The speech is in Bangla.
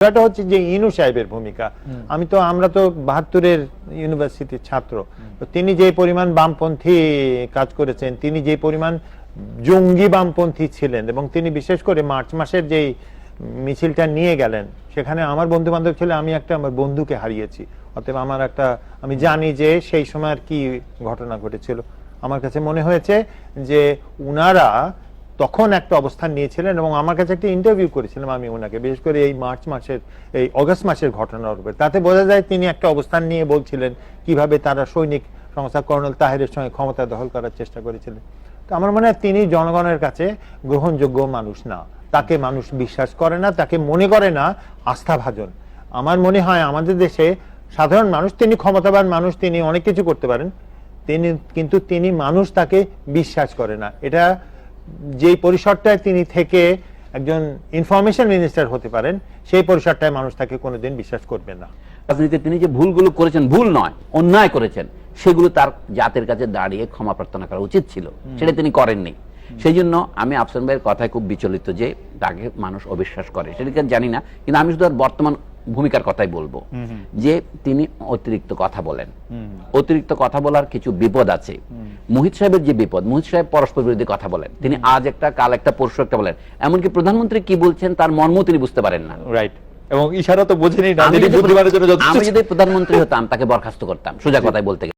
এটা হচ্ছে যে ইনু সাহেবের ভূমিকা। আমি তো আমরা তো বাহাত্তরের ইউনিভার্সিটির ছাত্র। তিনি যে পরিমাণ বামপন্থী কাজ করেছেন তিনি যে পরিমাণ জঙ্গি বামপন্থী ছিলেন এবং তিনি বিশেষ করে মার্চ মাসের যেই মিছিলটা নিয়ে গেলেন সেখানে আমার বন্ধু বান্ধব ছিল আমি একটা আমার বন্ধুকে হারিয়েছি। অতএব আমার একটা আমি জানি যে সেই সময় আর কি ঘটনা ঘটেছিল। আমার কাছে মনে হয়েছে যে উনারা তখন একটা অবস্থান নিয়েছিলেন এবং আমার কাছে একটা ইন্টারভিউ করেছিলাম আমি ওনাকে, বিশেষ করে এই মার্চ মাসের, এই অগস্ট মাসের ঘটনার উপরে। তাতে বোঝা যায় তিনি একটা অবস্থান নিয়ে বলছিলেন কীভাবে তারা সৈনিক সংস্থা কর্নেল তাহেরের সঙ্গে ক্ষমতা দখল করার চেষ্টা করেছিলেন। তো আমার মনে হয় তিনি জনগণের কাছে গ্রহণযোগ্য মানুষ না। তাকে মানুষ বিশ্বাস করে না, তাকে মনে করে না আস্থাভাজন। আমার মনে হয় আমাদের দেশে সাধারণ মানুষ, তিনি ক্ষমতাবান মানুষ, তিনি অনেক কিছু করতে পারেন, তিনি, কিন্তু তিনি মানুষ তাকে বিশ্বাস করে না। এটা যেই পরিসরটায় তিনি থেকে একজন ইনফরমেশন মিনিস্টার হতে পারেন সেই পরিসরটায় মানুষ তাকে কোনোদিন বিশ্বাস করবে না। রাজনীতিতে তিনি যে ভুলগুলো করেছেন ভুল নয় অন্যায় করেছেন সেগুলো তার জাতের কাছে দাঁড়িয়ে ক্ষমা প্রার্থনা করা উচিত ছিল। সেটা তিনি করেননি। সেই জন্য আমি আফসান ভাইয়ের কথায় খুব বিচলিত যে তাকে মানুষ অবিশ্বাস করে। সেটাকে জানি না কিন্তু আমি শুধু আর বর্তমান ভূমিকার কথাই বলব। যে তিনি অতিরিক্ত কথা বলেন। অতিরিক্ত কথা বলার কিছু বিপদ আছে। মোহিত সাহেবের যে বিপদ মোহিত সাহেব পরস্পর বিরোধী কথা বলেন। তিনি আজ একটা কাল একটা পরশু একটা বলেন। এমনকি প্রধানমন্ত্রী কি বলছেন তার মর্ম তিনি বুঝতে পারেন না। রাইট এবং ইশারা তো বোঝেনি না আমি যদি প্রধানমন্ত্রী হতাম তাকে বরখাস্ত করতাম। সোজা কথাই বলতে গেলে।